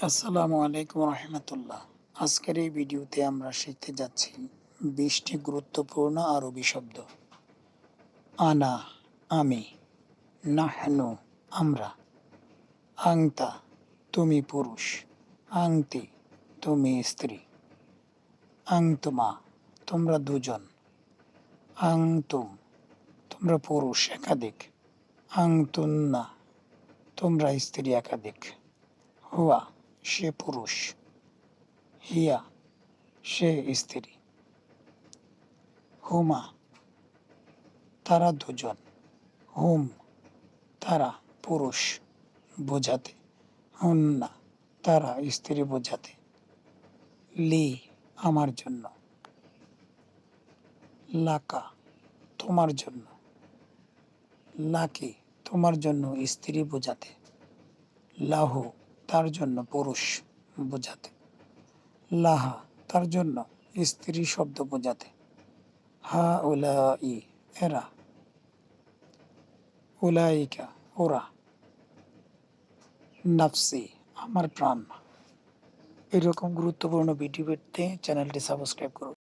আসসালামু আলাইকুম রহমতুল্লাহ। আজকের এই ভিডিওতে আমরা শিখতে যাচ্ছি বিশটি গুরুত্বপূর্ণ আরবি শব্দ। আনা, আমি, নাহনু, আমরা। আংতা, তুমি পুরুষ। আংতি, তুমি স্ত্রী। আংতুমা, তোমরা দুজন। আংতুম, তোমরা পুরুষ, একাধিক। আংতুন্না, তোমরা স্ত্রী, একাধিক। হুয়া সে পুরুষ, হিয়া, সে স্ত্রী। হুমা, তারা দুজন। হুম, তারা পুরুষ বোঝাতে। হুন্না, তারা স্ত্রী বোঝাতে। লি, আমার জন্য। লাকা, তোমার জন্য। লাকি, তোমার জন্য স্ত্রী বোঝাতে। লাহু তার জন্য পুরুষ বোঝাতে। লাহা তার জন্য স্ত্রী শব্দ বোঝাতে। হা উলা ই এরা। উলাইকা ওরা। নাফসি আমার প্রাণ। এরকম গুরুত্বপূর্ণ ভিডিও পেতে চ্যানেলটি সাবস্ক্রাইব করুন।